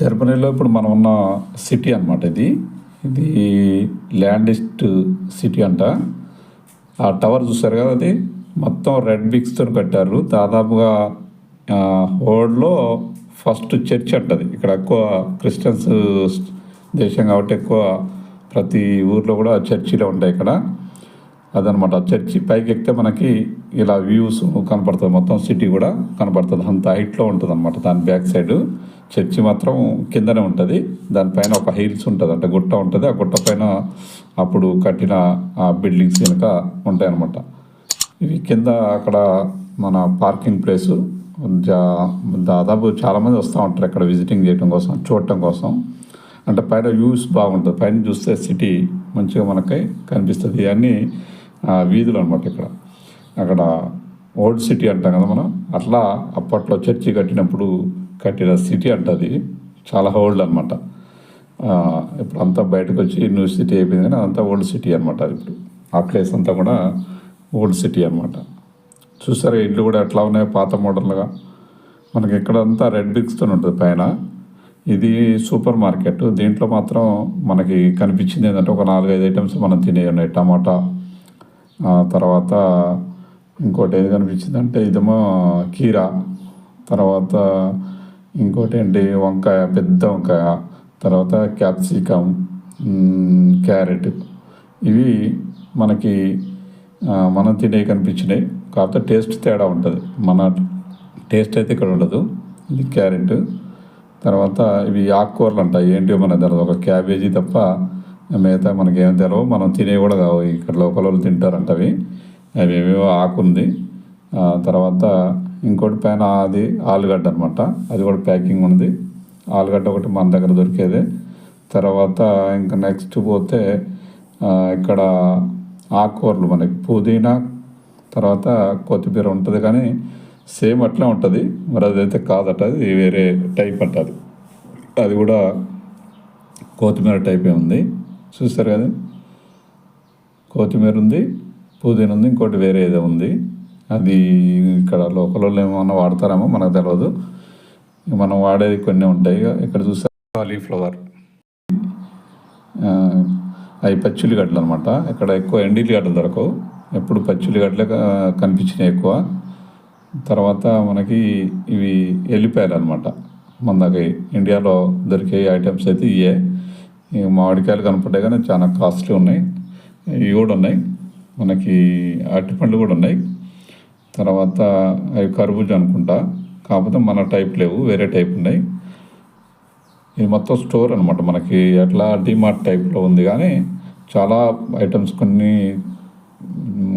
జర్మనీలో ఇప్పుడు మనం ఉన్న సిటీ అన్నమాట ఇది. ఇది ల్యాండెస్ట్ సిటీ అంట. ఆ టవర్ చూసారు కదా అది? మొత్తం రెడ్ బిక్స్తో కట్టారు. దాదాపుగా హోడ్లో ఫస్ట్ చర్చ్ అంటది ఇక్కడ ఎక్కువ క్రిస్టియన్స్ దేశం కాబట్టి ఎక్కువ ప్రతి ఊర్లో కూడా చర్చిలో ఉంటాయి ఇక్కడ. అదనమాట చర్చి. పైకి ఎక్కితే మనకి ఇలా వ్యూస్ కనపడుతుంది మొత్తం సిటీ కూడా కనపడుతుంది. అంత హైట్లో ఉంటుంది అనమాట దాని బ్యాక్ సైడ్. చర్చి మాత్రం కిందనే ఉంటుంది. దానిపైన ఒక హీల్స్ ఉంటుంది. అంటే గుట్ట ఉంటుంది. ఆ గుట్ట పైన అప్పుడు కట్టిన ఆ బిల్డింగ్స్ కనుక ఉంటాయి అనమాట ఇవి కింద అక్కడ మన పార్కింగ్ ప్లేసు. దాదాపు చాలామంది వస్తూ ఉంటారు అక్కడ విజిటింగ్ చేయడం కోసం చూడటం కోసం. అంటే పైన వ్యూస్ బాగుంటుంది. పైన చూస్తే సిటీ మంచిగా మనకి కనిపిస్తుంది. ఇవన్నీ వీధులు అనమాట ఇక్కడ. అక్కడ ఓల్డ్ సిటీ అంటాం కదా మనం. అట్లా అప్పట్లో చర్చి కట్టినప్పుడు కట్టిన సిటీ అంటది చాలా ఓల్డ్ అనమాట ఇప్పుడు అంతా బయటకు వచ్చి న్యూ సిటీ అయిపోయింది కానీ అదంతా ఓల్డ్ సిటీ అనమాట ఇప్పుడు. ఆ ప్లేస్ అంతా కూడా ఓల్డ్ సిటీ అనమాట చూసారా ఇల్లు కూడా ఎట్లా ఉన్నాయి పాత మోడల్గా. మనకి ఇక్కడంతా రెడ్ బిక్స్తో ఉంటుంది పైన. ఇది సూపర్ మార్కెట్. దీంట్లో మాత్రం మనకి కనిపించింది ఏంటంటే ఒక నాలుగైదు ఐటమ్స్ మనం తినే ఉన్నాయి. టమాటా తర్వాత ఇంకోటి ఏది కనిపించిందంటే ఇదేమో కీరా తర్వాత ఇంకోటి ఏంటి వంకాయ పెద్ద వంకాయ తర్వాత క్యాప్సికమ్ క్యారెట్. ఇవి మనకి మనం తినే కనిపించినాయి. కాకపోతే టేస్ట్ తేడా ఉంటుంది. మన టేస్ట్ అయితే ఇక్కడ ఉండదు. ఇది క్యారెట్. తర్వాత ఇవి ఆకుకూరలు అంట. ఏంటి మన తెలియదు ఒక క్యాబేజీ తప్ప మిగతా మనకి ఏం తెలియవు మనం తినే కూడా కావు. ఇక్కడ లోకల్ వాళ్ళు తింటారంట అవి. అవి ఏమేమో ఆకుంది తర్వాత ఇంకోటి పైన అది ఆలుగడ్డ అనమాట అది కూడా ప్యాకింగ్ ఉంది ఆలుగడ్డ ఒకటి మన దగ్గర దొరికేది. తర్వాత ఇంకా నెక్స్ట్ పోతే ఇక్కడ ఆకుకూరలు మనకి పుదీనా తర్వాత కొత్తిమీర ఉంటుంది కానీ సేమ్ అట్లే ఉంటుంది. మరి అదైతే కాదట అది వేరే టైప్ అంట అది. అది కూడా కొత్తిమీర టైపే ఉంది. చూస్తారు కదా? కొత్తిమీర ఉంది పుదీనా ఉంది ఇంకోటి వేరే ఏదో ఉంది. అది ఇక్కడ లోకల్ వాళ్ళు వాడతారేమో మనకు తెలియదు మనం వాడేది కొన్ని ఉంటాయి. ఇక్కడ చూస్తే కాలీఫ్లవర్ అవి పచ్చిల్లిగడ్డలు అనమాట ఇక్కడ ఎక్కువ ఎండిల్లిగడ్డలు దొరకవు. ఎప్పుడు పచ్చిల్లిగడ్డలే గడ్డలే కనిపించినాయి ఎక్కువ. తర్వాత మనకి ఇవి ఎల్లిపాయలు అనమాట మనకి ఇండియాలో దొరికే ఐటమ్స్ అయితే ఇవే మామిడికాయలు కనపడ్డాయి కానీ చాలా కాస్ట్లీ ఉన్నాయి. ఇవి కూడా ఉన్నాయి. మనకి అరటిపండ్లు కూడా ఉన్నాయి. తర్వాత అవి కర్బూజా అనుకుంటా. కాకపోతే మన టైప్ లేవు వేరే టైప్ ఉన్నాయి. ఇది మొత్తం స్టోర్ అనమాట మనకి. ఎట్లా డిమార్ట్ టైప్లో ఉంది కానీ చాలా ఐటమ్స్ కొన్ని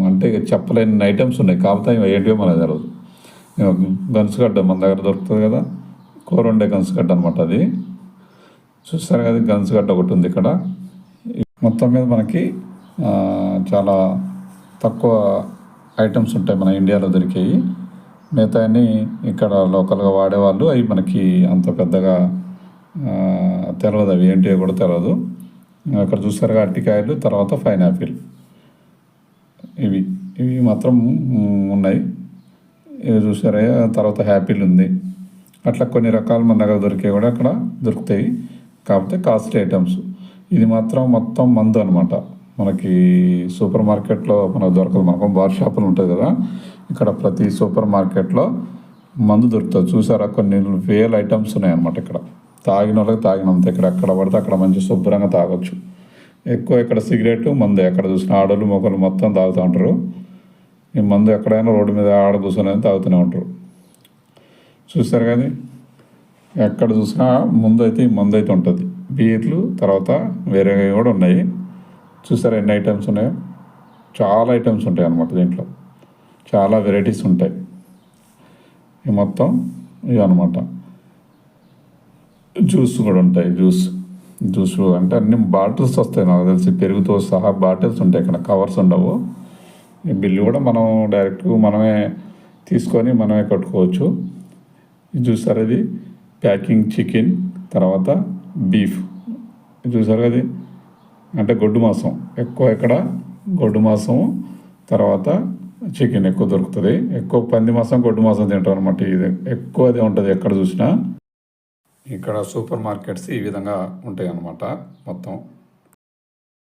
అంటే చెప్పలేని ఐటమ్స్ ఉన్నాయి. కాకపోతే ఏంటివో మనకు తెలియదు గన్స్గడ్డ మన దగ్గర దొరుకుతుంది కదా. కూర ఉండే గన్స్గడ్డ అనమాట అది. చూస్తారు కదా గన్స్గడ్డ ఒకటి ఉంది ఇక్కడ. మొత్తం మీద మనకి చాలా తక్కువ ఐటమ్స్ ఉంటాయి మన ఇండియాలో దొరికేవి మిగతా అన్ని ఇక్కడ లోకల్గా వాడేవాళ్ళు. అవి మనకి అంత పెద్దగా తెలియదు అవి ఏంటివో కూడా తెలియదు అక్కడ చూసారుగా అరటికాయలు తర్వాత పైనాపిల్. ఇవి ఇవి మాత్రం ఉన్నాయి. ఇవి చూసారా? తర్వాత హ్యాపీలు ఉంది. అట్లా కొన్ని రకాలు మన దగ్గర దొరికే కూడా అక్కడ దొరుకుతాయి. కాకపోతే కాస్ట్లీ ఐటమ్స్. ఇది మాత్రం మొత్తం మందు అనమాట మనకి సూపర్ మార్కెట్లో మనకు దొరకదు. మనకు బార్ షాపులు ఉంటాయి కదా. ఇక్కడ ప్రతి సూపర్ మార్కెట్లో మందు దొరుకుతుంది చూసారా? కొన్ని వేల ఐటమ్స్ ఉన్నాయి అనమాట ఇక్కడ. తాగిన వాళ్ళకి తాగినంత ఇక్కడ. ఎక్కడ పడితే అక్కడ మంచి శుభ్రంగా తాగొచ్చు. ఎక్కువ ఇక్కడ సిగరెట్ మందు ఎక్కడ చూసిన ఆడోళ్ళు మొక్కలు మొత్తం తాగుతూ ఉంటారు. ఈ మందు ఎక్కడైనా రోడ్డు మీద ఆడ కూర్చొని తాగుతూనే ఉంటారు. చూస్తారు కానీ ఎక్కడ చూసినా ముందు అయితే ఈ మందు అయితే ఉంటుంది. బీర్లు తర్వాత వేరే కూడా ఉన్నాయి. చూసారా ఎన్ని ఐటమ్స్ ఉన్నాయో? చాలా ఐటమ్స్ ఉంటాయి అన్నమాట దీంట్లో. చాలా వెరైటీస్ ఉంటాయి. ఈ మొత్తం ఇవి అనమాట జ్యూస్ కూడా ఉంటాయి జ్యూస్ జ్యూస్ అంటే అన్ని బాటిల్స్ వస్తాయి నాకు తెలిసి. పెరుగుతో సహా బాటిల్స్ ఉంటాయి ఇక్కడ కవర్స్ ఉండవు. ఈ బిల్లు కూడా మనం డైరెక్ట్ మనమే తీసుకొని మనమే కట్టుకోవచ్చు. చూసారు అది ప్యాకింగ్ చికెన్ తర్వాత బీఫ్ చూసారు అది? అంటే గొడ్డు మాంసం. ఎక్కువ ఇక్కడ గొడ్డు మాంసం తర్వాత చికెన్ ఎక్కువ దొరుకుతుంది. ఎక్కువ పంది మాంసం గొడ్డు మాంసం తింటాం అనమాట ఇది ఎక్కువ అదే ఉంటుంది ఎక్కడ చూసినా. ఇక్కడ సూపర్ మార్కెట్స్ ఈ విధంగా ఉంటాయి అన్నమాట మొత్తం.